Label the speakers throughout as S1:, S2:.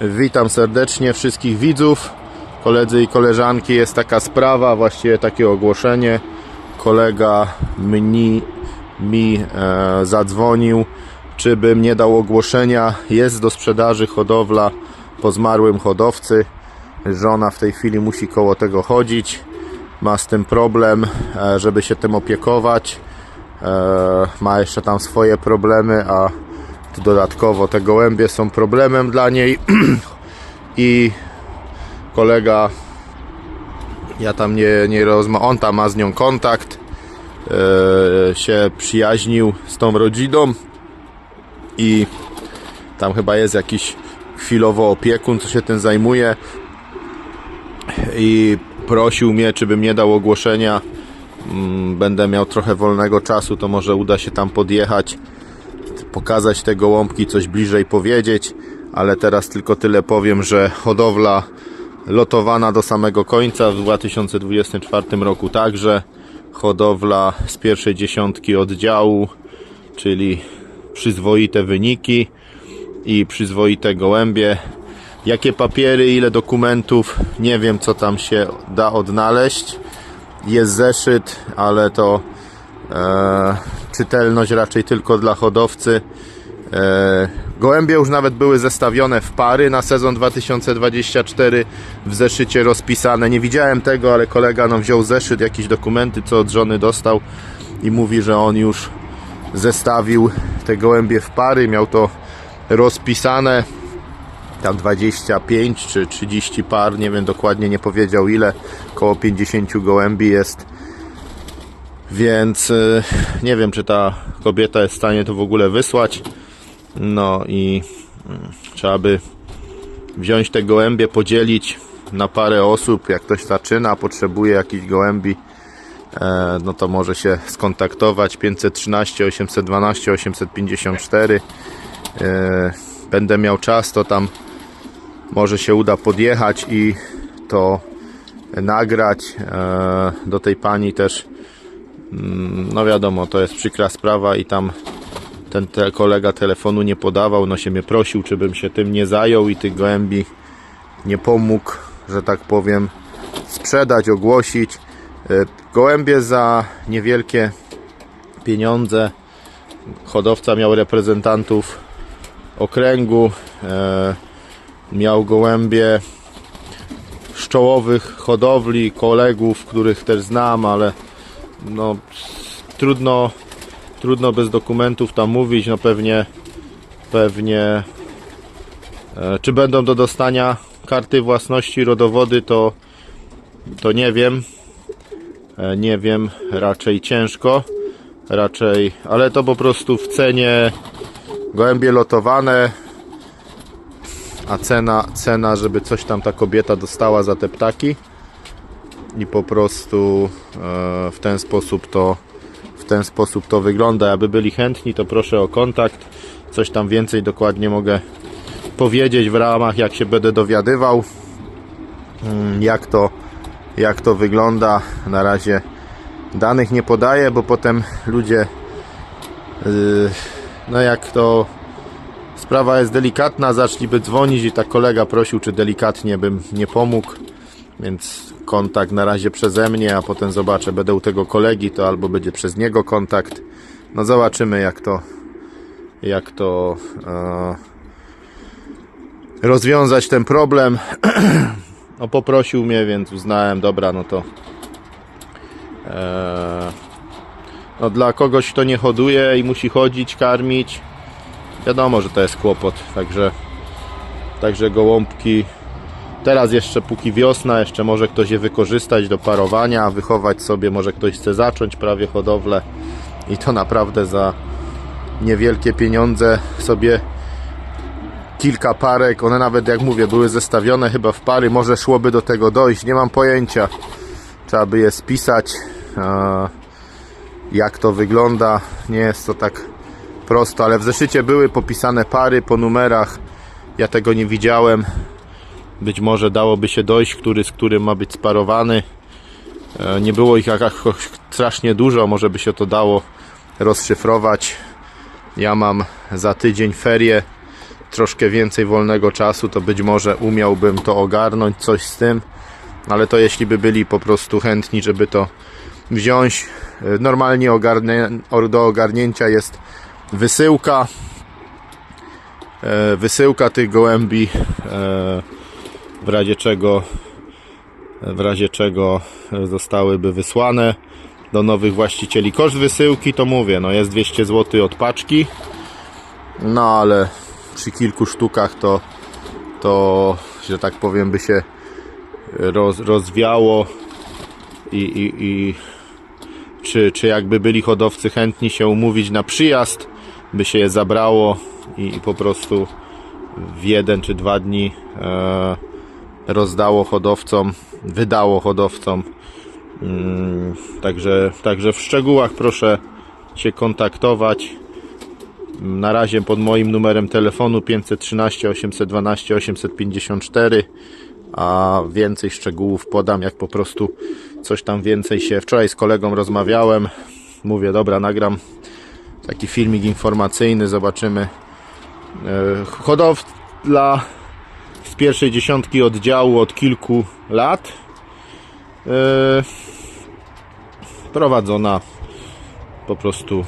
S1: Witam serdecznie wszystkich widzów, koledzy i koleżanki. Jest taka sprawa, właściwie takie ogłoszenie. Kolega mni, mi e, zadzwonił, czy bym nie dał ogłoszenia. Jest do sprzedaży hodowla po zmarłym hodowcy. Żona w tej chwili musi koło tego chodzić. Ma z tym problem, e, żeby się tym opiekować. E, ma jeszcze tam swoje problemy, a dodatkowo te gołębie są problemem dla niej. I kolega ja tam nie, nie rozma on tam ma z nią kontakt e, się przyjaźnił z tą rodziną i tam chyba jest jakiś chwilowo opiekun, co się tym zajmuje. I prosił mnie, czy bym nie dał ogłoszenia. Mm, będę miał trochę wolnego czasu, to może uda się tam podjechać pokazać te gołąbki, coś bliżej powiedzieć, ale teraz tylko tyle powiem, że hodowla lotowana do samego końca w 2024 roku także hodowla z pierwszej dziesiątki oddziału, czyli przyzwoite wyniki i przyzwoite gołębie. Jakie papiery, ile dokumentów, nie wiem co tam się da odnaleźć. Jest zeszyt, ale to e, czytelność raczej tylko dla hodowcy. E, gołębie już nawet były zestawione w pary na sezon 2024 w zeszycie rozpisane. Nie widziałem tego, ale kolega no, wziął zeszyt, jakieś dokumenty, co od żony dostał i mówi, że on już zestawił te gołębie w pary, miał to rozpisane tam 25 czy 30 par, nie wiem dokładnie, nie powiedział ile, około 50 gołębi jest więc y, nie wiem, czy ta kobieta jest w stanie to w ogóle wysłać. No i mm, trzeba by wziąć te gołębie, podzielić na parę osób. Jak ktoś zaczyna, potrzebuje jakichś gołębi, e, no to może się skontaktować 513 812 854. E, Będę miał czas, to tam może się uda podjechać i to nagrać. E, Do tej pani też no wiadomo, to jest przykra sprawa i tam ten te kolega telefonu nie podawał, no się mnie prosił, czy bym się tym nie zajął i tych gołębi nie pomógł, że tak powiem, sprzedać, ogłosić. E, Gołębie za niewielkie pieniądze. Hodowca miał reprezentantów okręgu, e, miał gołębie z czołowych hodowli, kolegów, których też znam, ale no trudno trudno bez dokumentów tam mówić, no pewnie pewnie e, czy będą do dostania karty własności rodowody to to nie wiem. E, nie wiem, raczej ciężko raczej, ale to po prostu w cenie gołębie lotowane a cena, cena, żeby coś tam ta kobieta dostała za te ptaki i po prostu e, w ten sposób to w ten sposób to wygląda. Aby byli chętni, to proszę o kontakt. Coś tam więcej dokładnie mogę powiedzieć w ramach, jak się będę dowiadywał, mm, jak to, jak to wygląda. Na razie danych nie podaję, bo potem ludzie, yy, no jak to sprawa jest delikatna, zaczniby dzwonić i tak kolega prosił, czy delikatnie bym nie pomógł. Więc kontakt na razie przeze mnie, a potem zobaczę, będę u tego kolegi, to albo będzie przez niego kontakt. No zobaczymy jak to jak to e, rozwiązać ten problem. no poprosił mnie, więc uznałem, dobra, no to e, no dla kogoś, kto nie hoduje i musi chodzić, karmić, wiadomo, że to jest kłopot, także także gołąbki Teraz jeszcze póki wiosna, jeszcze może ktoś je wykorzystać do parowania, wychować sobie, może ktoś chce zacząć prawie hodowlę i to naprawdę za niewielkie pieniądze sobie kilka parek, one nawet jak mówię były zestawione chyba w pary, może szłoby do tego dojść, nie mam pojęcia. Trzeba by je spisać jak to wygląda, nie jest to tak prosto, ale w zeszycie były popisane pary po numerach. Ja tego nie widziałem być może dałoby się dojść, który z którym ma być sparowany. E, Nie było ich jakoś strasznie dużo, może by się to dało rozszyfrować. Ja mam za tydzień ferie, troszkę więcej wolnego czasu, to być może umiałbym to ogarnąć, coś z tym, ale to jeśli by byli po prostu chętni, żeby to wziąć, e, normalnie ogarnie, do ogarnięcia jest wysyłka, e, wysyłka tych gołębi, w razie czego w razie czego zostałyby wysłane do nowych właścicieli. Koszt wysyłki to mówię, no jest 200 zł od paczki, no ale przy kilku sztukach to, to że tak powiem, by się roz, rozwiało i, i, i czy, czy jakby byli hodowcy chętni się umówić na przyjazd, by się je zabrało i, i po prostu w jeden czy dwa dni e, rozdało hodowcom, wydało hodowcom. Mm, Także, także w szczegółach proszę się kontaktować. Na razie pod moim numerem telefonu 513 812 854, a więcej szczegółów podam, jak po prostu coś tam więcej się. Wczoraj z kolegą rozmawiałem. Mówię, dobra, nagram taki filmik informacyjny, zobaczymy. E, Hodowla z pierwszej dziesiątki oddziału od kilku lat. E, prowadzona po prostu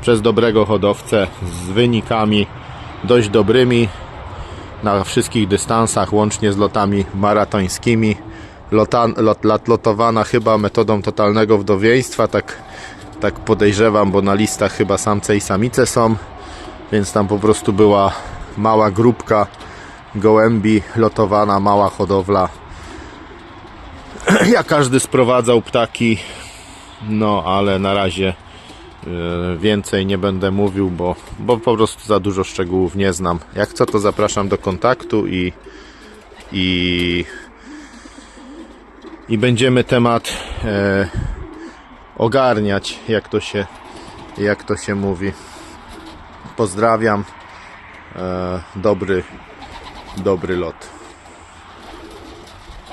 S1: przez dobrego hodowcę z wynikami dość dobrymi na wszystkich dystansach, łącznie z lotami maratońskimi. Lota, lot, lot, lotowana chyba metodą totalnego wdowieństwa, tak, tak podejrzewam, bo na listach chyba samce i samice są, więc tam po prostu była mała grupka gołębi lotowana, mała hodowla. Ja każdy sprowadzał ptaki, no ale na razie e, więcej nie będę mówił, bo, bo po prostu za dużo szczegółów nie znam. Jak co, to zapraszam do kontaktu i, i, i będziemy temat e, ogarniać, jak to się, jak to się mówi. Pozdrawiam. E, dobry, dobry lot.